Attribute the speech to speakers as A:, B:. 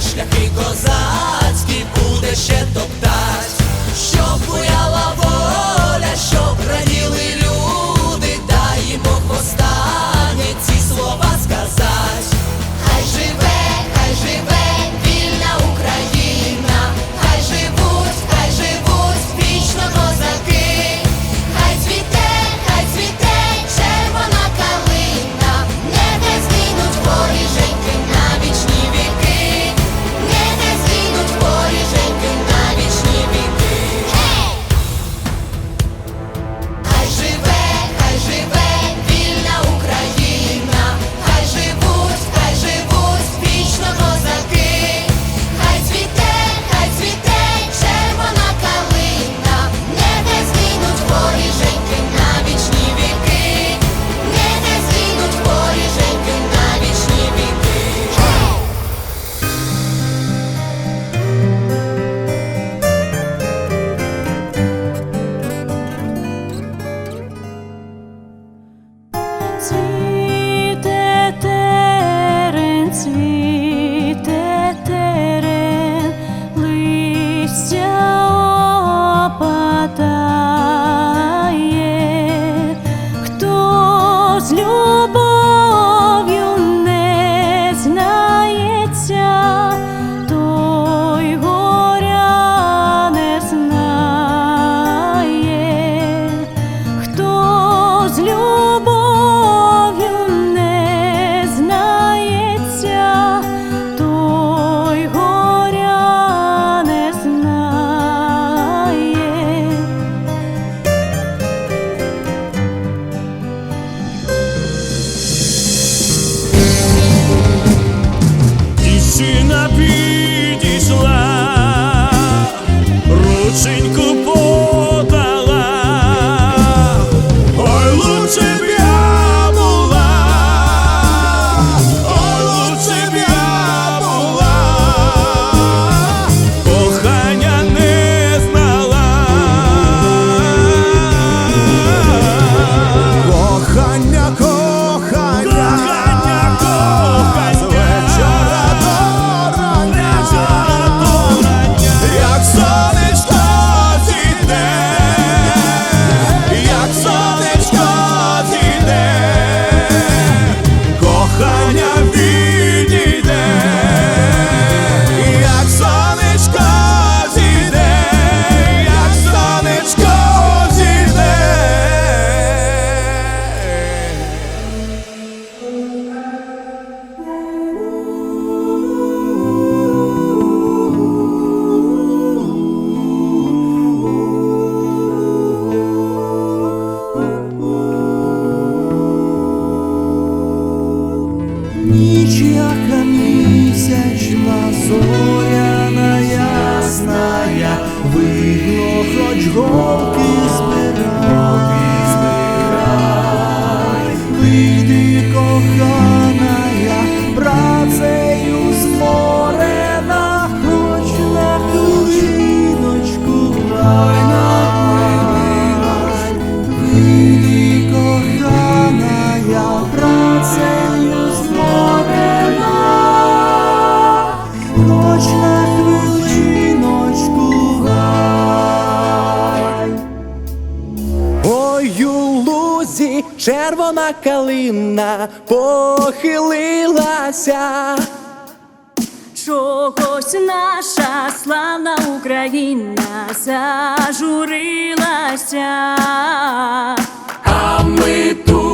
A: шляхи козак Sweet. ci napije Нічна зоряна ясная, видно, хоч гор. хоч на хвилиночку. Ой, у лузі червона калина похилилася.
B: Чогось наша славна Україна зажурилася,
C: а ми тут.